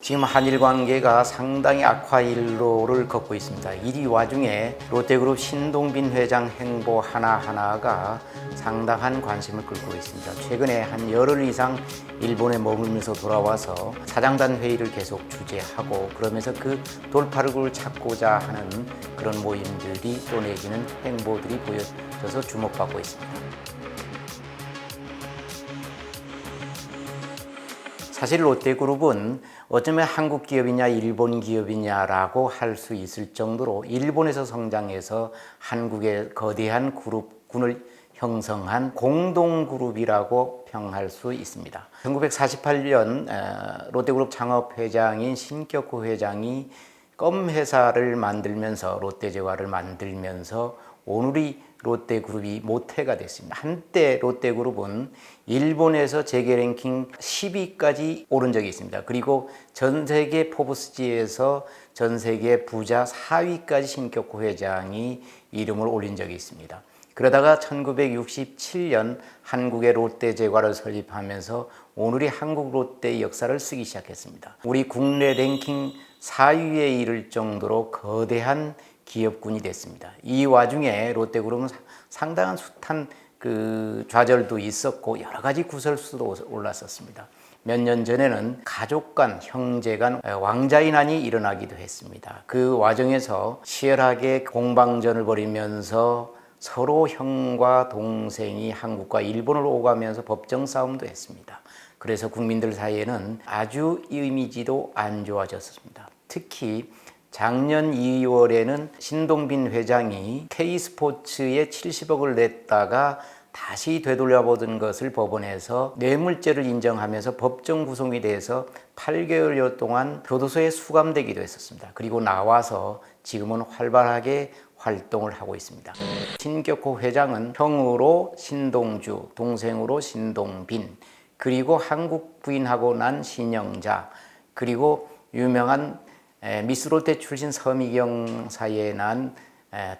지금 한일 관계가 상당히 악화 일로를 걷고 있습니다. 이 와중에 롯데그룹 신동빈 회장 행보 하나하나가 상당한 관심을 끌고 있습니다. 최근에 한 열흘 이상 일본에 머물면서 돌아와서 사장단 회의를 계속 주재하고 그러면서 그 돌파력을 찾고자 하는 그런 모임들이 또 내지는 행보들이 보여져서 주목받고 있습니다. 사실 롯데그룹은 어쩌면 한국 기업이냐 일본 기업이냐라고 할 수 있을 정도로 일본에서 성장해서 한국의 거대한 그룹군을 형성한 공동그룹이라고 평할 수 있습니다. 1948년 롯데그룹 창업회장인 신격호 회장이 껌 회사를 만들면서 롯데제과를 만들면서 오늘이 롯데그룹이 모태가 됐습니다. 한때 롯데그룹은 일본에서 재계 랭킹 10위까지 오른 적이 있습니다. 그리고 전 세계 포브스지에서 전 세계 부자 4위까지 신격호 회장이 이름을 올린 적이 있습니다. 그러다가 1967년 한국의 롯데제과를 설립하면서 오늘이 한국 롯데의 역사를 쓰기 시작했습니다. 우리 국내 랭킹 4위에 이를 정도로 거대한 기업군이 됐습니다. 이 와중에 롯데그룹은 상당한 숱한 그 좌절도 있었고 여러 가지 구설수도 올랐었습니다. 몇 년 전에는 가족 간, 형제 간 왕자인환이 일어나기도 했습니다. 그 와중에서 치열하게 공방전을 벌이면서 서로 형과 동생이 한국과 일본을 오가면서 법정 싸움도 했습니다. 그래서 국민들 사이에는 아주 이미지도 안 좋아졌습니다. 특히 작년 2월에는 신동빈 회장이 K스포츠에 70억을 냈다가 다시 되돌려보던 것을 법원에서 뇌물죄를 인정하면서 법정 구속이 돼서 8개월여 동안 교도소에 수감되기도 했었습니다. 그리고 나와서 지금은 활발하게 활동을 하고 있습니다. 신격호 회장은 형으로 신동주, 동생으로 신동빈, 그리고 한국 부인하고 난 신영자, 그리고 유명한 미스 롯데 출신 서미경 사이에 난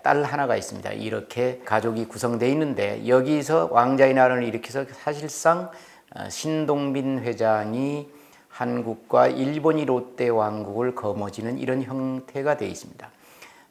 딸 하나가 있습니다. 이렇게 가족이 구성되어 있는데 여기서 왕자의 날을 일으켜서 사실상 어, 신동빈 회장이 한국과 일본이 롯데 왕국을 거머쥐는 이런 형태가 되어 있습니다.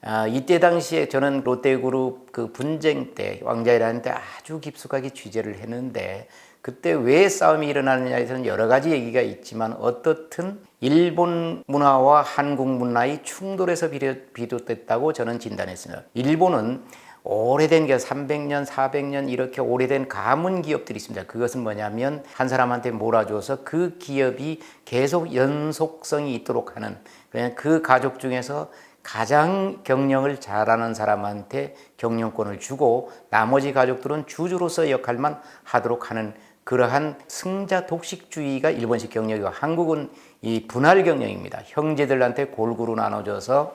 아, 이때 당시에 저는 롯데그룹 그 분쟁 때 왕자이라는 때 아주 깊숙하게 취재를 했는데 그때 왜 싸움이 일어나느냐에서는 여러 가지 얘기가 있지만 어떻든 일본 문화와 한국 문화의 충돌에서 비롯됐다고 저는 진단했습니다. 일본은 오래된 게 300년, 400년 이렇게 오래된 가문 기업들이 있습니다. 그것은 뭐냐면 한 사람한테 몰아줘서 그 기업이 계속 연속성이 있도록 하는 그냥 그 가족 중에서 가장 경영을 잘하는 사람한테 경영권을 주고 나머지 가족들은 주주로서 역할만 하도록 하는 그러한 승자 독식주의가 일본식 경영이고 한국은 이 분할 경영입니다. 형제들한테 골고루 나눠져서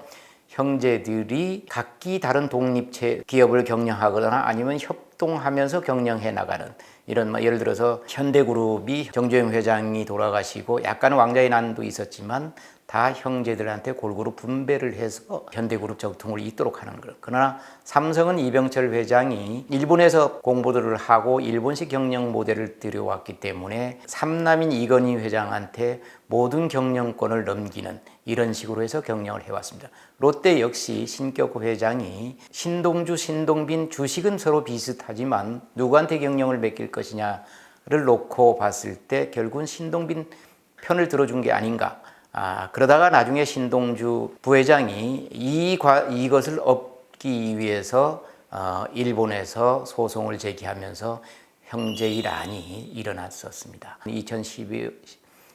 형제들이 각기 다른 독립체 기업을 경영하거나 아니면 협동하면서 경영해 나가는 이런 뭐 예를 들어서 현대그룹이 정주영 회장이 돌아가시고 약간 왕자의 난도 있었지만 다 형제들한테 골고루 분배를 해서 현대그룹 적통을 잇도록 하는 거예요. 그러나 삼성은 이병철 회장이 일본에서 공부들을 하고 일본식 경영 모델을 들여왔기 때문에 삼남인 이건희 회장한테 모든 경영권을 넘기는 이런 식으로 해서 경영을 해왔습니다. 롯데 역시 신격호 회장이 신동주, 신동빈 주식은 서로 비슷하지만 누구한테 경영을 맡길 것이냐를 놓고 봤을 때 결국은 신동빈 편을 들어준 게 아닌가. 아, 그러다가 나중에 신동주 부회장이 이 과, 이것을 얻기 위해서 어, 일본에서 소송을 제기하면서 형제의 란이 일어났었습니다. 2012,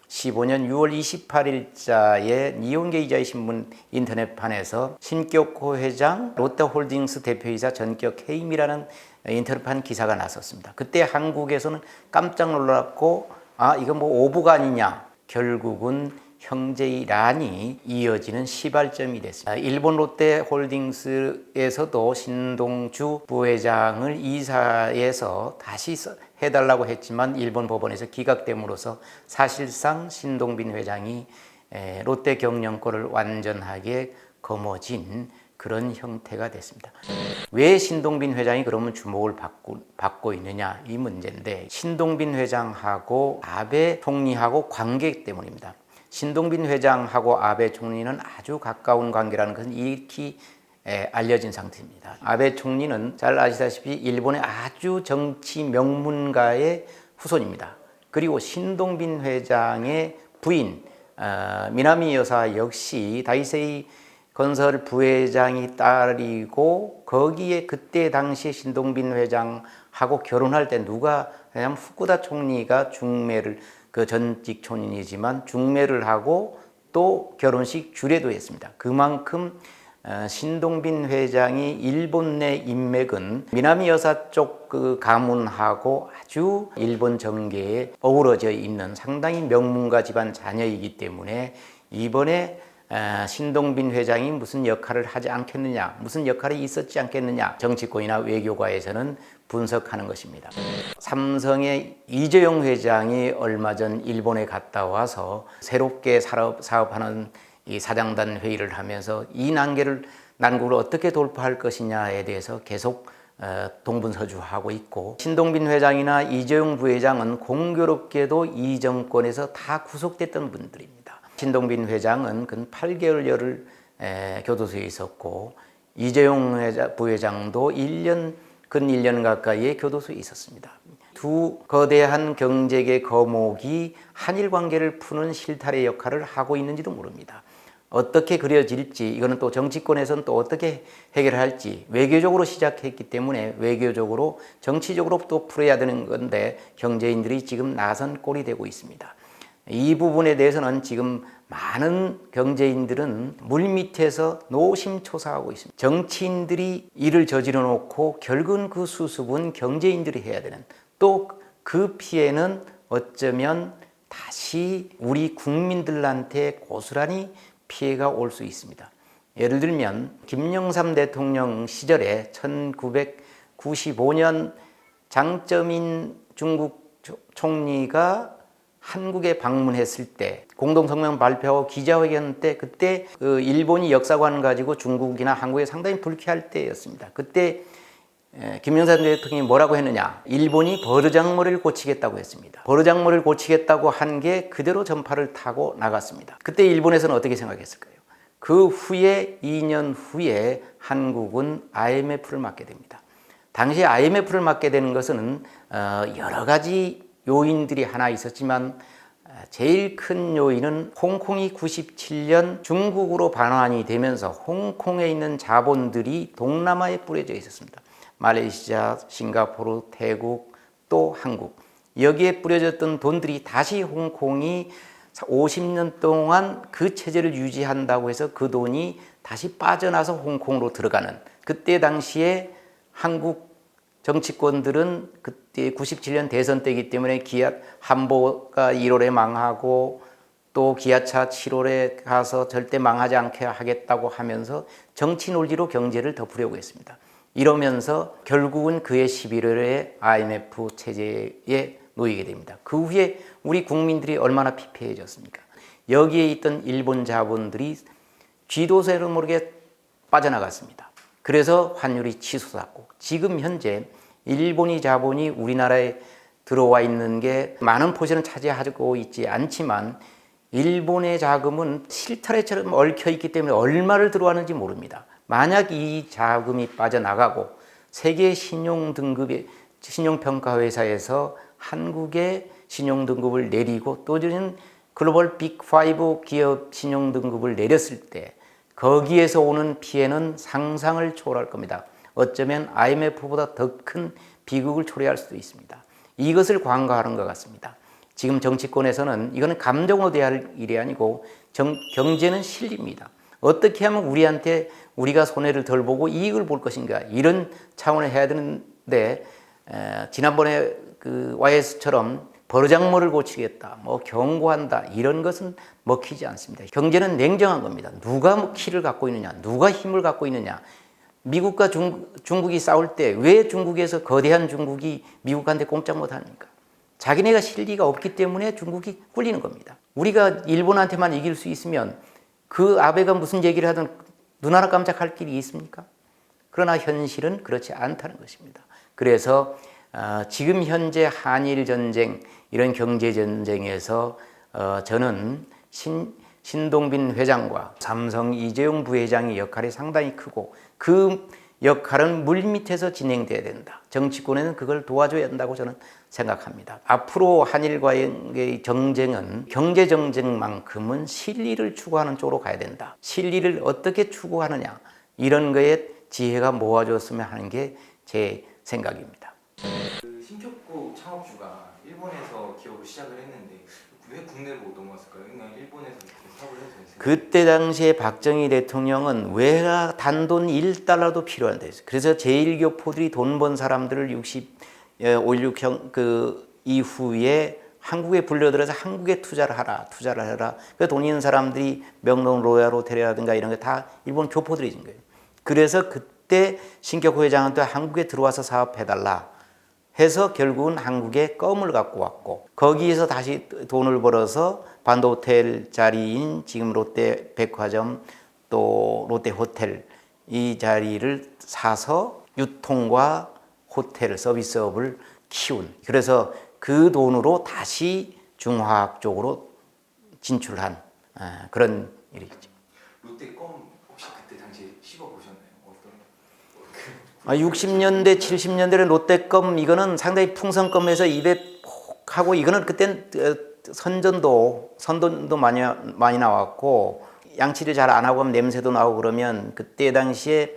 15년 6월 28일자에 니온게 이자의 신문 인터넷판에서 신격호 회장 롯데홀딩스 대표이사 전격 해임이라는 인터넷판 기사가 났었습니다. 그때 한국에서는 깜짝 놀랐고 아 이건 뭐 오부가 아니냐 결국은 형제의 란이 이어지는 시발점이 됐습니다. 일본 롯데홀딩스에서도 신동주 부회장을 이사해서 다시 해달라고 했지만 일본 법원에서 기각됨으로써 사실상 신동빈 회장이 롯데 경영권을 완전하게 거머쥔 그런 형태가 됐습니다. 왜 신동빈 회장이 그러면 주목을 받고, 받고 있느냐 이 문제인데 신동빈 회장하고 아베 총리하고 관계 때문입니다. 신동빈 회장하고 아베 총리는 아주 가까운 관계라는 것은 익히 에, 알려진 상태입니다. 아베 총리는 잘 아시다시피 일본의 아주 정치 명문가의 후손입니다. 그리고 신동빈 회장의 부인 어, 미나미 여사 역시 다이세이 건설 부회장이 딸이고 거기에 그때 당시 신동빈 회장하고 결혼할 때 누가 왜냐면 후쿠다 총리가 중매를 그 전직 총리이지만 중매를 하고 또 결혼식 주례도 했습니다. 그만큼 어, 신동빈 회장이 일본 내 인맥은 미나미 여사 쪽 그 가문하고 아주 일본 정계에 어우러져 있는 상당히 명문가 집안 자녀이기 때문에 이번에 어, 신동빈 회장이 무슨 역할을 하지 않겠느냐, 무슨 역할이 있었지 않겠느냐, 정치권이나 외교가에서는 분석하는 것입니다. 삼성의 이재용 회장이 얼마 전 일본에 갔다 와서 새롭게 사업, 사업하는 이 사장단 회의를 하면서 이 난계를 난국을 어떻게 돌파할 것이냐에 대해서 계속 어, 동분서주하고 있고 신동빈 회장이나 이재용 부회장은 공교롭게도 이 정권에서 다 구속됐던 분들입니다. 신동빈 회장은 근 8개월여를 에, 교도소에 있었고 이재용 회장, 부회장도 1년 근 1년 가까이의 교도소에 있었습니다. 두 거대한 경제계 거목이 한일 관계를 푸는 실타래 역할을 하고 있는지도 모릅니다. 어떻게 그려질지 이거는 또 정치권에서는 또 어떻게 해결할지 외교적으로 시작했기 때문에 외교적으로 정치적으로 또 풀어야 되는 건데 경제인들이 지금 나선 꼴이 되고 있습니다. 이 부분에 대해서는 지금 많은 경제인들은 물밑에서 노심초사하고 있습니다. 정치인들이 일을 저지러 놓고 결국은 그 수습은 경제인들이 해야 되는 또 그 피해는 어쩌면 다시 우리 국민들한테 고스란히 피해가 올 수 있습니다. 예를 들면 김영삼 대통령 시절에 1995년 장점인 중국 총리가 한국에 방문했을 때 공동성명 발표하고 기자회견 때 그때 그 일본이 역사관 가지고 중국이나 한국에 상당히 불쾌할 때였습니다. 그때 김영삼 대통령이 뭐라고 했느냐? 일본이 버르장머리를 고치겠다고 했습니다. 버르장머리를 고치겠다고 한 게 그대로 전파를 타고 나갔습니다. 그때 일본에서는 어떻게 생각했을까요? 그 후에 2년 후에 한국은 IMF를 맡게 됩니다. 당시 IMF를 맡게 되는 것은 어, 여러 가지 요인들이 하나 있었지만 제일 큰 요인은 홍콩이 97년 중국으로 반환이 되면서 홍콩에 있는 자본들이 동남아에 뿌려져 있었습니다. 말레이시아, 싱가포르, 태국, 또 한국. 여기에 뿌려졌던 돈들이 다시 홍콩이 50년 동안 그 체제를 유지한다고 해서 그 돈이 다시 빠져나서 홍콩으로 들어가는 그때 당시에 한국 정치권들은 그 때 97년 대선 때이기 때문에 기아 한보가 1월에 망하고 또 기아차 7월에 가서 절대 망하지 않게 하겠다고 하면서 정치 논리로 경제를 덮으려고 했습니다. 이러면서 결국은 그해 11월에 IMF 체제에 놓이게 됩니다. 그 후에 우리 국민들이 얼마나 피폐해졌습니까? 여기에 있던 일본 자본들이 쥐도새로 모르게 빠져나갔습니다. 그래서 환율이 치솟았고 지금 현재 일본이 자본이 우리나라에 들어와 있는 게 많은 포션을 차지하고 있지 않지만 일본의 자금은 실타래처럼 얽혀 있기 때문에 얼마를 들어왔는지 모릅니다. 만약 이 자금이 빠져나가고 세계 신용 등급의 신용 평가 회사에서 한국의 신용 등급을 내리고 또 저는 글로벌 빅5 기업 신용 등급을 내렸을 때 거기에서 오는 피해는 상상을 초월할 겁니다. 어쩌면 IMF보다 더 큰 비극을 초래할 수도 있습니다. 이것을 관가하는 것 같습니다. 지금 정치권에서는 이거는 감정으로 대할 일이 아니고 정, 경제는 실리입니다. 어떻게 하면 우리한테 우리가 손해를 덜 보고 이익을 볼 것인가 이런 차원을 해야 되는데 에, 지난번에 그 YS처럼 버르장머를 고치겠다, 뭐 경고한다 이런 것은 먹히지 않습니다. 경제는 냉정한 겁니다. 누가 키를 갖고 있느냐, 누가 힘을 갖고 있느냐. 미국과 중, 중국이 싸울 때 왜 중국에서 거대한 중국이 미국한테 꼼짝 못합니까? 자기네가 실리가 없기 때문에 중국이 꿀리는 겁니다. 우리가 일본한테만 이길 수 있으면 그 아베가 무슨 얘기를 하든 눈 하나 깜짝할 길이 있습니까? 그러나 현실은 그렇지 않다는 것입니다. 그래서 어, 지금 현재 한일 전쟁 이런 경제 전쟁에서 어, 저는 신, 신동빈 회장과 삼성 이재용 부회장의 역할이 상당히 크고 그 역할은 물밑에서 진행돼야 된다. 정치권에는 그걸 도와줘야 한다고 저는 생각합니다. 앞으로 한일과의 정쟁은 경제 정쟁만큼은 실리를 추구하는 쪽으로 가야 된다. 실리를 어떻게 추구하느냐 이런 거에 지혜가 모아졌으면 하는 게 제 생각입니다. 그 신격구 창업주가 일본에서 기업을 시작을 했는데 왜 국내로 넘어왔을까요? 그냥 일본에서 그때 당시에 박정희 대통령은 외가 단돈 1달러도 필요한다 했어요. 그래서 제1교포들이 돈 번 사람들을 60, 5.16형 그 이후에 한국에 불려들어서 한국에 투자를 하라, 투자를 하라. 그 돈 있는 사람들이 명동 로얄 호텔이라든가 이런 게 다 일본 교포들이 진 거예요. 그래서 그때 신격호 회장한테 한국에 들어와서 사업해달라. 해서 결국은 한국에 껌을 갖고 왔고 거기에서 다시 돈을 벌어서 반도호텔 자리인 지금 롯데 백화점 또 롯데 호텔 이 자리를 사서 유통과 호텔 서비스업을 키운 그래서 그 돈으로 다시 중화학 쪽으로 진출한 아, 그런 일이죠. 롯데 껌 혹시 그때 당시에 씹어 보셨나요? 어떤? 아, 60년대, 70년대에 롯데껌 이거는 상당히 풍선껌에서 입에 폭 하고 이거는 그땐 어, 선전도 선전도 많이 많이 나왔고 양치를 잘 안 하고 냄새도 나고 그러면 그때 당시에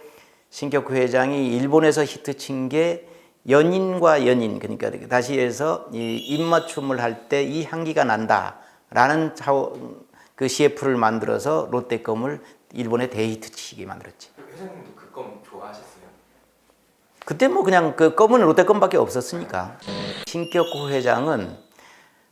신격호 회장이 일본에서 히트친 게 연인과 연인 그러니까 다시 해서 이 입맞춤을 할 때 이 향기가 난다라는 차원 그 CF를 만들어서 롯데껌을 일본에 대히트치게 만들었지. 회장님도 그껌 좋아하셨어요? 그때 뭐 그냥 그 검은 롯데껌밖에 없었으니까. 신격호 회장은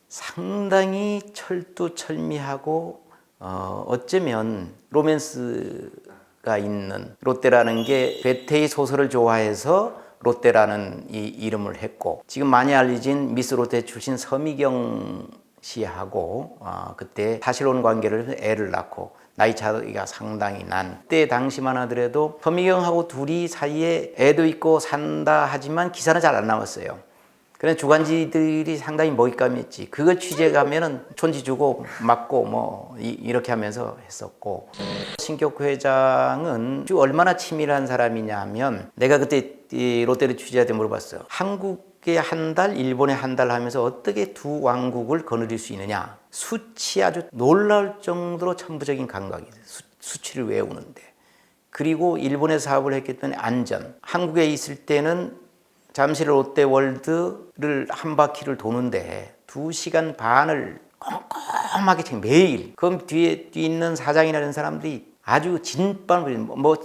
상당히 철두철미하고 어, 어쩌면 로맨스가 있는 롯데라는 게 베테의 소설을 좋아해서 롯데라는 이 이름을 했고 지금 많이 알려진 미스 롯데 출신 서미경 씨하고 어, 그때 사실혼 관계를 애를 낳고 나이 차이가 상당히 난 그때 당시만 하더라도 서미경하고 둘이 사이에 애도 있고 산다 하지만 기사는 잘 안 나왔어요. 그래 주간지들이 상당히 먹잇감이 있지. 그걸 취재 가면은 촌지 주고 맞고 뭐 이, 렇게 하면서 했었고 신격 회장은 주 얼마나 치밀한 사람이냐 하면 내가 그때 이 롯데를 취재할 때 물어봤어요. 한국 에 한 달, 일본에 한 달 하면서 어떻게 두 왕국을 거느릴 수 있느냐. 수치 아주 놀라울 정도로 천부적인 감각이 있어요. 수, 수치를 외우는데. 그리고 일본에 사업을 했기 때문에 안전. 한국에 있을 때는 잠실 롯데월드를 한 바퀴를 도는데 두 시간 반을 꼼꼼하게 챙 매일 그럼 뒤에 뒤에 있는 사장이나 이런 사람들이 아주 진반을 뭐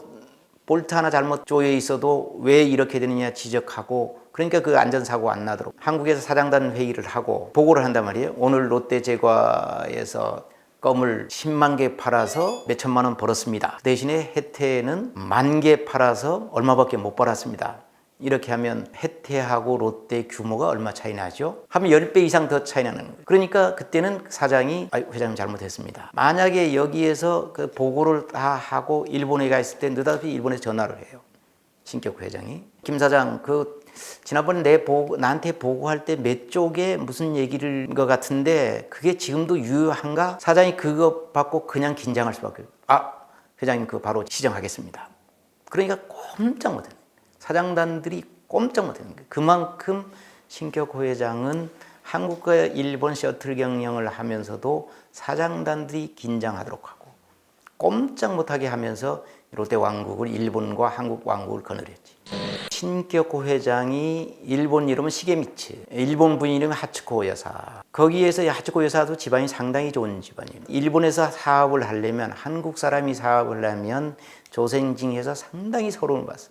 볼트 하나 잘못 조여 있어도 왜 이렇게 되느냐 지적하고 그러니까 그 안전사고 안 나도록 한국에서 사장단 회의를 하고 보고를 한단 말이에요. 오늘 롯데 제과에서 껌을 10만 개 팔아서 몇 천만 원 벌었습니다. 대신에 혜태는 만 개 팔아서 얼마밖에 못 벌었습니다. 이렇게 하면 혜태하고 롯데 규모가 얼마 차이 나죠? 하면 10배 이상 더 차이 나는 거예요. 그러니까 그때는 사장이 아, 회장님 잘못했습니다. 만약에 여기에서 그 보고를 다 하고 일본에 가 있을 때 느닷없이 일본에 전화를 해요. 신격 회장이 김 사장 그 지난번에 내 보고 나한테 보고할 때 몇 쪽에 무슨 얘기를 것 같은데 그게 지금도 유효한가? 사장이 그거 받고 그냥 긴장할 수밖에 없어요. 아 회장님 그거 바로 시정하겠습니다. 그러니까 꼼짝 못해요. 사장단들이 꼼짝 거예요. 그만큼 신격호 회장은 한국과 일본 셔틀 경영을 하면서도 사장단들이 긴장하도록 하고 꼼짝 못하게 하면서 롯데 왕국을 일본과 한국 왕국을 거느렸지. 신격호 회장이 일본 이름은 시게미츠, 일본 부인 이름은 하츠코 여사. 거기에서 하츠코 여사도 집안이 상당히 좋은 집안이에요. 일본에서 사업을 하려면 한국 사람이 사업을 하려면 조생징에서 상당히 서러움을 받았어요.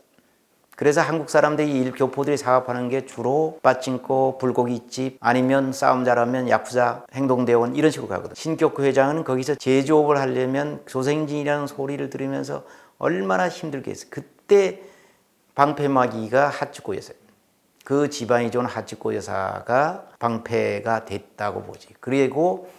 그래서 한국 사람들이 일 교포들이 사업하는 게 주로 빠찡코 불고기집 아니면 싸움 잘하면 야쿠자 행동대원 이런 식으로 가거든. 신격구 회장은 거기서 제조업을 하려면 조생진이라는 소리를 들으면서 얼마나 힘들겠어. 그때 방패막이가 하츠코 여사. 그 집안이 좋은 하츠코 여사가 방패가 됐다고 보지. 그리고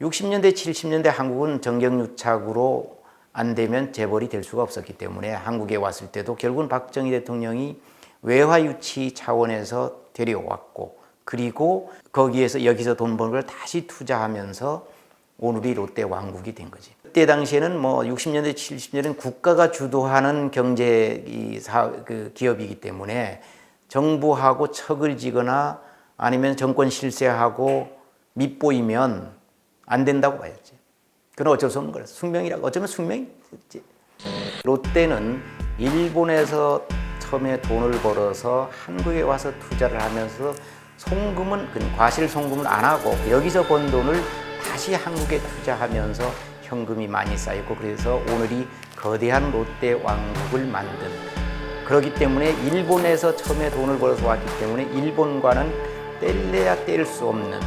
60년대 70년대 한국은 정경유착으로 안 되면 재벌이 될 수가 없었기 때문에 한국에 왔을 때도 결국은 박정희 대통령이 외화 유치 차원에서 데려왔고 그리고 거기에서 여기서 돈 버는 걸 다시 투자하면서 오늘이 롯데 왕국이 된 거지. 그때 당시에는 뭐 60년대, 70년대는 국가가 주도하는 경제 이 사, 그 기업이기 때문에 정부하고 척을 지거나 아니면 정권 실세하고 밉보이면 안 된다고 봐야지. 그건 어쩔 수 없는 거라. 숙명이라고 어쩌면 숙명이지. 롯데는 일본에서 처음에 돈을 벌어서 한국에 와서 투자를 하면서 송금은 그 과실 송금을 안 하고 여기서 번 돈을 다시 한국에 투자하면서 현금이 많이 쌓였고 그래서 오늘이 거대한 롯데 왕국을 만든 그렇기 때문에 일본에서 처음에 돈을 벌어서 왔기 때문에 일본과는 뗄래야 뗄 수 없는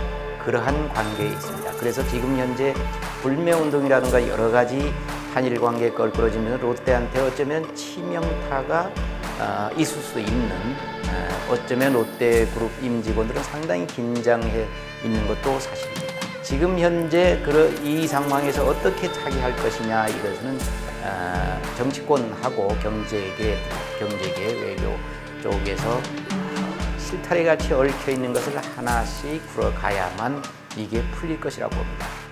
그러한 관계에 있습니다. 그래서 지금 현재 불매운동이라든가 여러 가지 한일 관계 껄끄러지면서 롯데한테 어쩌면 치명타가 어, 있을 수 있는 어, 어쩌면 롯데 그룹 임직원들은 상당히 긴장해 있는 것도 사실입니다. 지금 현재 이 상황에서 어떻게 차기할 것이냐 이것은 어, 정치권하고 경제계, 경제계 외교 쪽에서 실타래 같이 얽혀 있는 것을 하나씩 풀어가야만 이게 풀릴 것이라고 봅니다.